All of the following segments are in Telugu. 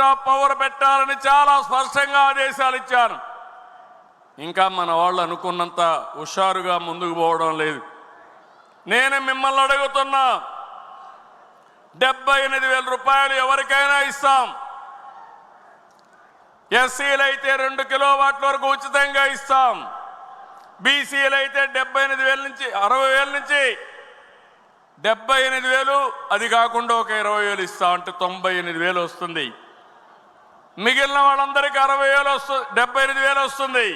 టాప్ పవర్ పెట్టాలని చాలా స్పష్టంగా ఆదేశాలు ఇచ్చాను ఇంకా మన వాళ్ళు అనుకున్నంత హుషారుగా ముందుకు పోవడం లేదు. నేను మిమ్మల్ని అడుగుతున్నా డెబ్బై ఎనిమిది వేల రూపాయలు ఎవరికైనా ఇస్తాం. ఎస్సీలు అయితే రెండు కిలో వాట్ల వరకు ఉచితంగా ఇస్తాం. బీసీలు అయితే డెబ్బై ఎనిమిది వేల నుంచి అరవై వేల నుంచి డెబ్బై ఎనిమిది వేలు అది కాకుండా ఒక ఇరవై వేలు ఇస్తాం అంటే తొంభై ఎనిమిది వేలు వస్తుంది. మిగిలిన వాళ్ళందరికీ అరవై వేలు వస్తుంది డెబ్బై ఎనిమిది వేలు వస్తుంది.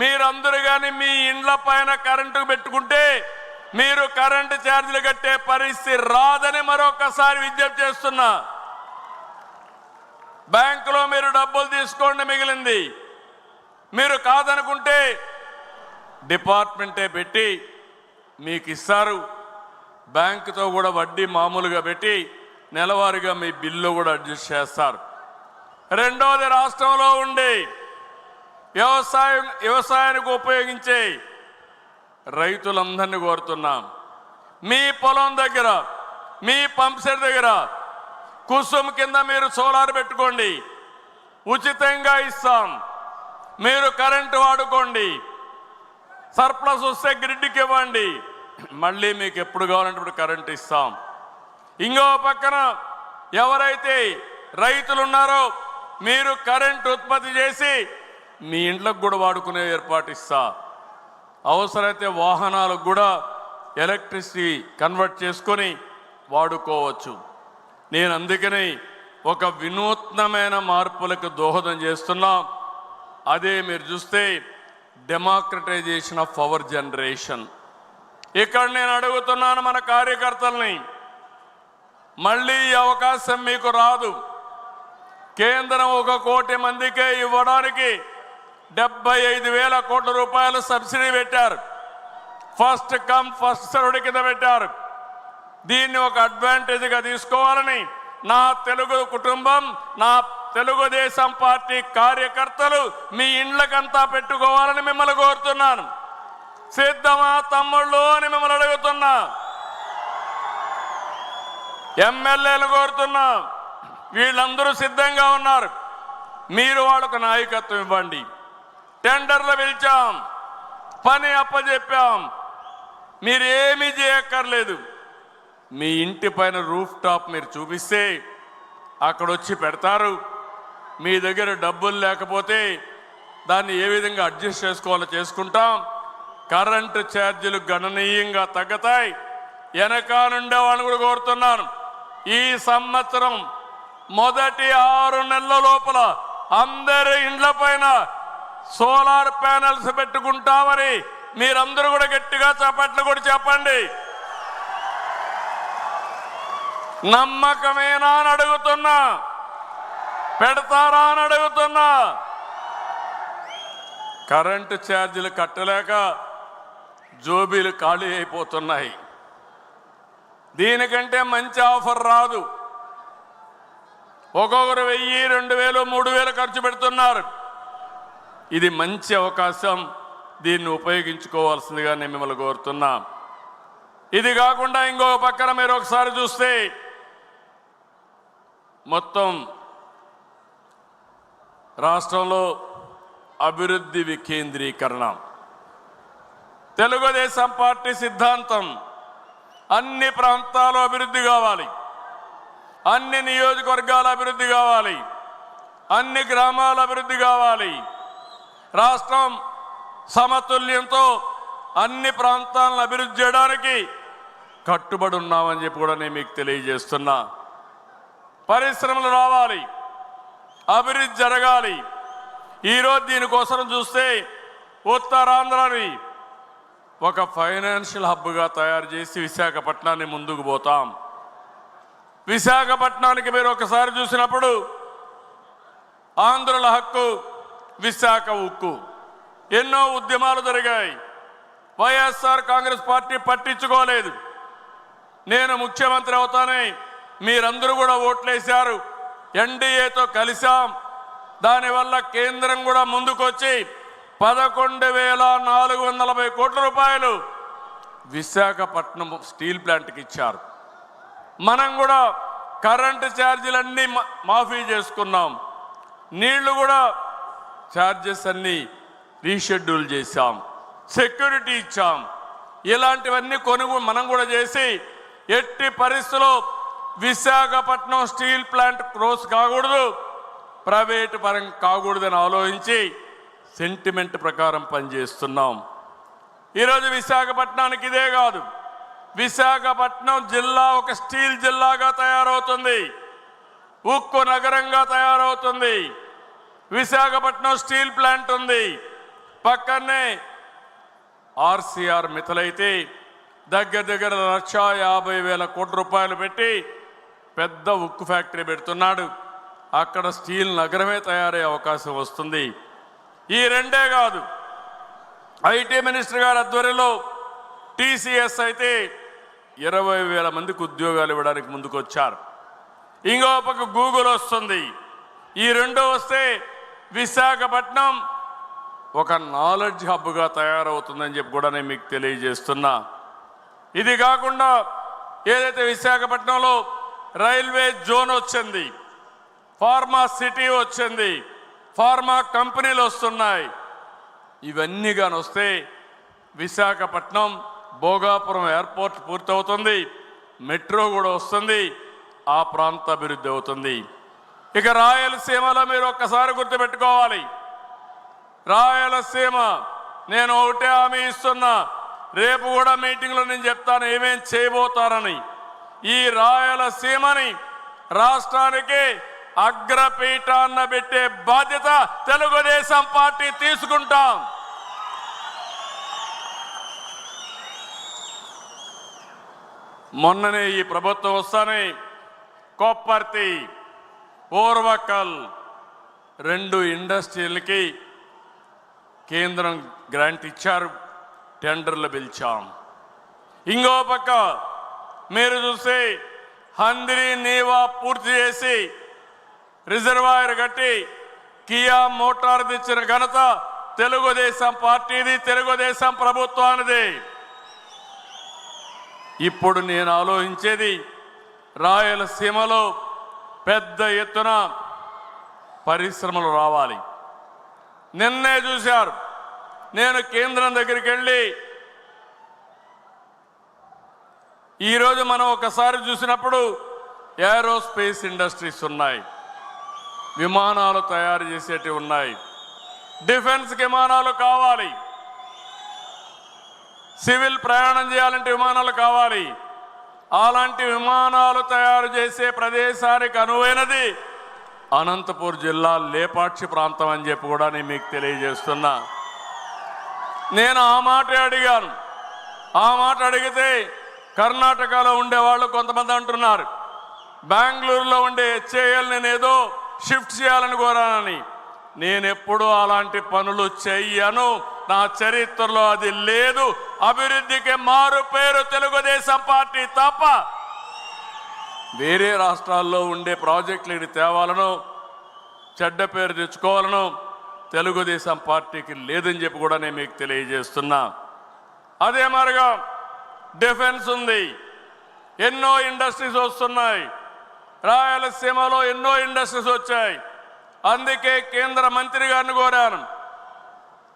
మీరందరూ కానీ మీ ఇండ్ల పైన కరెంటు పెట్టుకుంటే మీరు కరెంటు ఛార్జీలు కట్టే పరిస్థితి రాదని మరొకసారి విజ్ఞప్తి చేస్తున్నా. బ్యాంకులో మీరు డబ్బులు తీసుకోండి మిగిలింది. మీరు కాదనుకుంటే డిపార్ట్మెంటే పెట్టి మీకు ఇస్తారు బ్యాంకుతో కూడా వడ్డీ మామూలుగా పెట్టి నెలవారీగా మీ బిల్లు కూడా అడ్జస్ట్ చేస్తారు. రెండోది రాష్ట్రంలో ఉండి వ్యవసాయం వ్యవసాయానికి ఉపయోగించే రైతులందరినీ కోరుతున్నాం. మీ పొలం దగ్గర మీ పంప్సెట్ దగ్గర కుసుమ్ కింద మీరు సోలార్ పెట్టుకోండి. ఉచితంగా ఇస్తాం. మీరు కరెంటు వాడుకోండి. సర్ప్లస్ వస్తే గ్రిడ్కి ఇవ్వండి. మళ్ళీ మీకు ఎప్పుడు కావాలంటే ఇప్పుడు కరెంట్ ఇస్తాం. ఇంకో పక్కన ఎవరైతే రైతులు ఉన్నారో మీరు కరెంట్ ఉత్పత్తి చేసి మీ ఇంట్లోకి కూడా వాడుకునే ఏర్పాటు ఇస్తా అవసరమైతే వాహనాలకు కూడా ఎలక్ట్రిసిటీ కన్వర్ట్ చేసుకొని వాడుకోవచ్చు. నేను అందుకని ఒక వినూత్నమైన మార్పులకు దోహదం చేస్తున్నా. అదే మీరు చూస్తే డెమోక్రటైజేషన్ ఆఫ్ పవర్ జనరేషన్. ఇక్కడ నేను అడుగుతున్నాను మన కార్యకర్తల్ని. మళ్ళీ ఈ అవకాశం మీకు రాదు. కేంద్రం ఒక కోటి మందికే ఇవ్వడానికి డెబ్బై ఐదు వేల కోట్ల రూపాయలు సబ్సిడీ పెట్టారు. ఫస్ట్ కమ్ ఫస్ట్ సర్వ్డ్ కింద పెట్టారు. దీన్ని ఒక అడ్వాంటేజ్గా తీసుకోవాలని నా తెలుగు కుటుంబం నా తెలుగుదేశం పార్టీ కార్యకర్తలు మీ ఇండ్లకంతా పెట్టుకోవాలని మిమ్మల్ని కోరుతున్నాను. సిద్ధమా తమ్ముళ్ళు అని మిమ్మల్ని అడుగుతున్నా. ఎమ్మెల్యేలు కోరుతున్నా. వీళ్ళందరూ సిద్ధంగా ఉన్నారు. మీరు వాళ్ళకు నాయకత్వం ఇవ్వండి. టెండర్లు పిలిచాం. పని అప్పచెప్పాం మీరు ఏమీ చేయక్కర్లేదు. మీ ఇంటి పైన రూఫ్ టాప్ మీరు చూపిస్తే అక్కడ వచ్చి పెడతారు. మీ దగ్గర డబ్బులు లేకపోతే దాన్ని ఏ విధంగా అడ్జస్ట్ చేసుకోవాలో చేసుకుంటాం. కరెంటు ఛార్జీలు గణనీయంగా తగ్గుతాయి. వెనక నుండే వాళ్ళని కూడా కోరుతున్నాను. ఈ సంవత్సరం మొదటి ఆరు నెలల లోపల అందరి ఇండ్ల పైన సోలార్ ప్యానెల్స్ పెట్టుకుంటామని మీరందరూ కూడా గట్టిగా చప్పట్లు కూడా చెప్పండి. నమ్మకమేనా అని అడుగుతున్నా. పెడతారా అని అడుగుతున్నా. కరెంటు ఛార్జీలు కట్టలేక జోబీలు ఖాళీ అయిపోతున్నాయి. దీనికంటే మంచి ఆఫర్ రాదు. ఒక్కొక్కరు వెయ్యి రెండు వేలు మూడు వేలు ఖర్చు పెడుతున్నారు. ఇది మంచి అవకాశం. దీన్ని ఉపయోగించుకోవాల్సిందిగా నేను మిమ్మల్ని కోరుతున్నా. ఇది కాకుండా ఇంకొక పక్కన మీరు ఒకసారి చూస్తే మొత్తం రాష్ట్రంలో అభివృద్ధి వికేంద్రీకరణ. తెలుగుదేశం పార్టీ సిద్ధాంతం. అన్ని ప్రాంతాలు అభివృద్ధి కావాలి. అన్ని నియోజకవర్గాల అభివృద్ధి కావాలి. అన్ని గ్రామాల అభివృద్ధి కావాలి. రాష్ట్రం సమతుల్యంతో అన్ని ప్రాంతాలను అభివృద్ధి చేయడానికి కట్టుబడి ఉన్నామని చెప్పి కూడా నేను మీకు తెలియజేస్తున్నా. పరిశ్రమలు రావాలి. అభివృద్ధి జరగాలి. ఈరోజు దీనికోసం చూస్తే ఉత్తరాంధ్రని ఒక ఫైనాన్షియల్ హబ్గా తయారు చేసి విశాఖపట్నాన్ని ముందుకు పోతాం. విశాఖపట్నానికి మీరు ఒకసారి చూసినప్పుడు ఆంధ్రుల హక్కు విశాఖ ఉక్కు. ఎన్నో ఉద్యమాలు జరిగాయి. వైఎస్ఆర్ కాంగ్రెస్ పార్టీ పట్టించుకోలేదు. నేను ముఖ్యమంత్రి అవుతానే మీరందరూ కూడా ఓట్లేశారు. ఎన్డీఏతో కలిశాం. దానివల్ల కేంద్రం కూడా ముందుకొచ్చి పదకొండు వేల నాలుగు వందల కోట్ల రూపాయలు విశాఖపట్నం స్టీల్ ప్లాంట్కి ఇచ్చారు. మనం కూడా కరెంటు ఛార్జీలన్నీ మా- మాఫీ చేసుకున్నాం. నీళ్ళు కూడా ఛార్జెస్ అన్నీ రీషెడ్యూల్ చేశాం. సెక్యూరిటీ ఇచ్చాం. ఇలాంటివన్నీ కొనుగోలు మనం కూడా చేసి ఎట్టి పరిస్థితుల్లో విశాఖపట్నం స్టీల్ ప్లాంట్ క్లోజ్ కాకూడదు ప్రైవేట్ పరం కాకూడదని ఆలోచించి సెంటిమెంట్ ప్రకారం పనిచేస్తున్నాం. ఈరోజు విశాఖపట్నానికి ఇదే కాదు. విశాఖపట్నం జిల్లా ఒక స్టీల్ జిల్లాగా తయారవుతుంది. ఉక్కు నగరంగా తయారవుతుంది. విశాఖపట్నం స్టీల్ ప్లాంట్ ఉంది. పక్కనే ఆర్సీఆర్ మిథలైతే దగ్గర దగ్గర లక్ష యాభై వేల కోట్ల రూపాయలు పెట్టి పెద్ద ఉక్కు ఫ్యాక్టరీ పెడుతున్నాడు. అక్కడ స్టీల్ నగరమే తయారయ్యే అవకాశం వస్తుంది. ఈ రెండే కాదు. ఐటీ మినిస్టర్ గారి ఆధ్వర్యంలో టీసీఎస్ అయితే ఇరవై వేల మందికి ఉద్యోగాలు ఇవ్వడానికి ముందుకు వచ్చారు ఇంకో పక్క గూగుల్ వస్తుంది. ఈ రెండు వస్తే విశాఖపట్నం ఒక నాలెడ్జ్ హబ్గా తయారవుతుందని చెప్పి కూడా నేను మీకు తెలియజేస్తున్నా. ఇది కాకుండా ఏదైతే విశాఖపట్నంలో రైల్వే జోన్ వచ్చింది ఫార్మా సిటీ వచ్చింది ఫార్మా కంపెనీలు వస్తున్నాయి. ఇవన్నీ కానీ వస్తే విశాఖపట్నం భోగాపురం ఎయిర్పోర్ట్ పూర్తవుతుంది మెట్రో కూడా వస్తుంది ఆ ప్రాంత అభివృద్ధి అవుతుంది. ఇక రాయలసీమలో మీరు ఒక్కసారి గుర్తుపెట్టుకోవాలి. రాయలసీమ నేను ఒకటే హామీ ఇస్తున్నా రేపు కూడా మీటింగ్లో నేను చెప్తాను ఏమేం చేయబోతారని. ఈ రాయలసీమని రాష్ట్రానికి అగ్రపీఠాన్న పెట్టే బాధ్యత తెలుగుదేశం పార్టీ తీసుకుంటాం. మొన్ననే ఈ ప్రభుత్వం వస్తానే కొప్పర్తి ఓర్వకల్ రెండు ఇండస్ట్రీలకి కేంద్రం గ్రాంట్ ఇచ్చారు టెండర్లు పిలిచాం. ఇంకో పక్క మీరు చూస్తే హందిరి నీవా పూర్తి చేసి రిజర్వాయర్ కట్టి కియా మోటార్ తెచ్చిన ఘనత తెలుగుదేశం పార్టీది తెలుగుదేశం ప్రభుత్వానిది. ఇప్పుడు నేను ఆలోచించేది రాయలసీమలో పెద్ద ఎత్తున పరిశ్రమలు రావాలి. నిన్నే చూశారు. నేను కేంద్రం దగ్గరికి వెళ్ళి ఈరోజు మనం ఒకసారి చూసినప్పుడు ఏరోస్పేస్ ఇండస్ట్రీస్ ఉన్నాయి. విమానాలు తయారు చేసేటివి ఉన్నాయి. డిఫెన్స్ విమానాలు కావాలి. సివిల్ ప్రయాణం చేయాలంటే విమానాలు కావాలి. అలాంటి విమానాలు తయారు చేసే ప్రదేశానికి అనువైనది అనంతపూర్ జిల్లా లేపాక్షి ప్రాంతం అని చెప్పి కూడా నేను మీకు తెలియజేస్తున్నా. నేను ఆ మాట అడిగాను. ఆ మాట అడిగితే కర్ణాటకలో ఉండేవాళ్ళు కొంతమంది అంటున్నారు. బెంగళూరులో ఉండే హెచ్ఏఎల్ నేను ఏదో షిఫ్ట్ చేయాలని కోరానని. నేను ఎప్పుడూ అలాంటి పనులు చెయ్యను. నా చరిత్రలో అది లేదు. అభివృద్ధికి మారు పేరు తెలుగుదేశం పార్టీ తప్ప వేరే రాష్ట్రాల్లో ఉండే ప్రాజెక్టులు తేవాలను చెడ్డ పేరు తెచ్చుకోవాలను తెలుగుదేశం పార్టీకి లేదని చెప్పి కూడా నేను మీకు తెలియజేస్తున్నా. అదే మరిగా డిఫెన్స్ ఉంది. ఎన్నో ఇండస్ట్రీస్ వస్తున్నాయి. రాయలసీమలో ఎన్నో ఇండస్ట్రీస్ వచ్చాయి. అందుకే కేంద్ర మంత్రి గారిని కోరాను.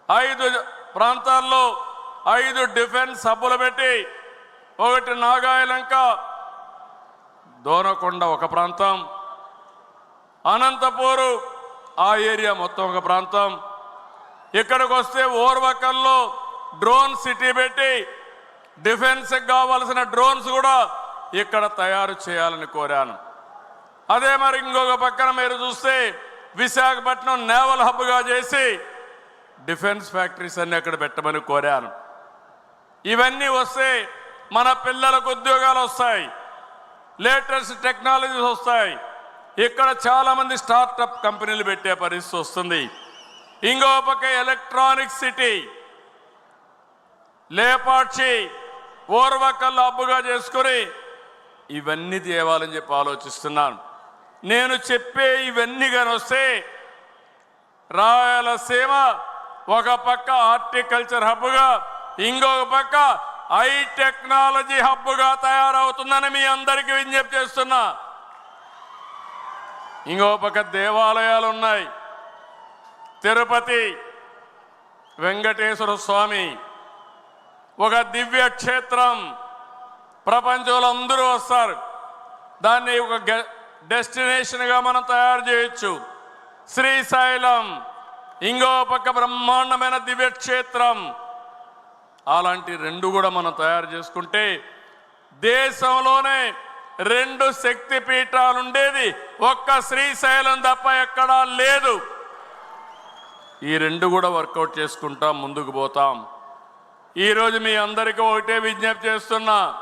ఐదు ప్రాంతాల్లో ఐదు డిఫెన్స్ సబ్బులు పెట్టి ఒకటి నాగాయలంక దోనకొండ ఒక ప్రాంతం అనంతపూరు ఆ ఏరియా మొత్తం ఒక ప్రాంతం. ఇక్కడికి వస్తే ఓర్వకల్లో డ్రోన్ సిటీ పెట్టి డిఫెన్స్కి కావాల్సిన డ్రోన్స్ కూడా ఇక్కడ తయారు చేయాలని కోరాను. అదే మరి ఇంకొక పక్కన మీరు చూస్తే విశాఖపట్నం నేవల్ హబ్గా చేసి డిఫెన్స్ ఫ్యాక్టరీస్ అన్ని అక్కడ పెట్టమని కోరాను. ఇవన్నీ వస్తే మన పిల్లలకు ఉద్యోగాలు వస్తాయి. లేటెస్ట్ టెక్నాలజీస్ వస్తాయి. ఇక్కడ చాలామంది స్టార్టప్ కంపెనీలు పెట్టే పరిస్థితి వస్తుంది. ఇంకో పక్క ఎలక్ట్రానిక్ సిటీ. లేపాక్షి ఓర్వకల్ అబ్బుగా చేసుకుని ఇవన్నీ తేవాలని చెప్పి ఆలోచిస్తున్నాను. నేను చెప్పే ఇవన్నీ కానీ వస్తే రాయలసీమ ఒక పక్క హార్టికల్చర్ హబ్గా ఇంకొక పక్క ఐ టెక్నాలజీ హబ్గా తయారవుతుందని మీ అందరికీ విజ్ఞప్తి చేస్తున్నా. ఇంకో పక్క దేవాలయాలు ఉన్నాయి. తిరుపతి వెంకటేశ్వర స్వామి ఒక దివ్య క్షేత్రం. ప్రపంచంలో అందరూ వస్తారు. దాన్ని ఒక డెస్టినేషన్గా మనం తయారు చేయొచ్చు. శ్రీశైలం. ఇంకో పక్క బ్రహ్మాండమైన దివ్యక్షేత్రం. అలాంటి రెండు కూడా మనం తయారు చేసుకుంటే దేశంలోనే రెండు శక్తి పీఠాలు ఉండేది ఒక్క శ్రీశైలం తప్ప ఎక్కడా లేదు. ఈ రెండు కూడా వర్కౌట్ చేసుకుంటాం ముందుకు పోతాం. ఈరోజు మీ అందరికీ ఒకటే విజ్ఞప్తి చేస్తున్నా.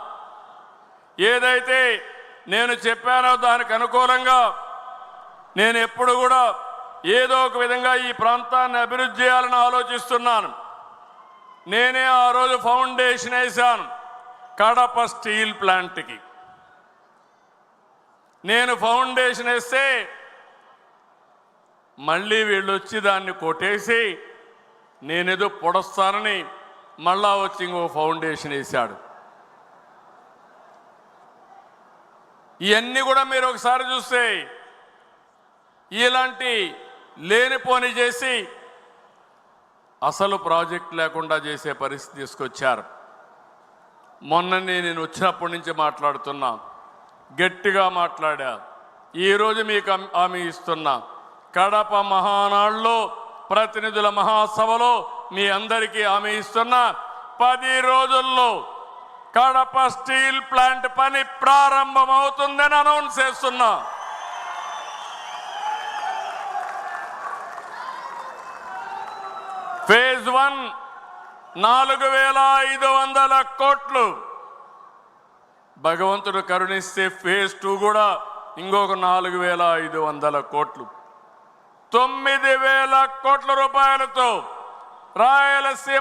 ఏదైతే నేను చెప్పానో దానికి అనుకూలంగా నేను ఎప్పుడు కూడా ఏదో ఒక విధంగా ఈ ప్రాంతాన్ని అభివృద్ధి చేయాలని ఆలోచిస్తున్నాను. నేనే ఆ రోజు ఫౌండేషన్ వేశాను కడప స్టీల్ ప్లాంట్కి. నేను ఫౌండేషన్ వేస్తే మళ్ళీ వీళ్ళు వచ్చి దాన్ని కొట్టేసి నేనేదో పొడస్తానని మళ్ళా వచ్చి ఇంకో ఫౌండేషన్ వేశాడు. ఇవన్నీ కూడా మీరు ఒకసారి చూస్తే ఇలాంటి లేనిపోని చేసి అసలు ప్రాజెక్ట్ లేకుండా చేసే పరిస్థితి తీసుకొచ్చారు. మొన్ననే నేను వచ్చినప్పటి నుంచి మాట్లాడుతున్నా. గట్టిగా మాట్లాడా. ఈరోజు మీకు హామీ ఇస్తున్నా. కడప మహానాడులో ప్రతినిధుల మహాసభలో మీ అందరికీ హామీ ఇస్తున్నా. పది రోజుల్లో కడప స్టీల్ ప్లాంట్ పని ప్రారంభమవుతుందని అనౌన్స్ చేస్తున్నా. ఫేజ్ వన్ నాలుగు వేల ఐదు వందల కోట్లు. భగవంతుడు కరుణిస్తే ఫేజ్ టూ కూడా ఇంకొక నాలుగు వేల ఐదు వందల కోట్లు. తొమ్మిది వేల కోట్ల రూపాయలతో రాయలసీమ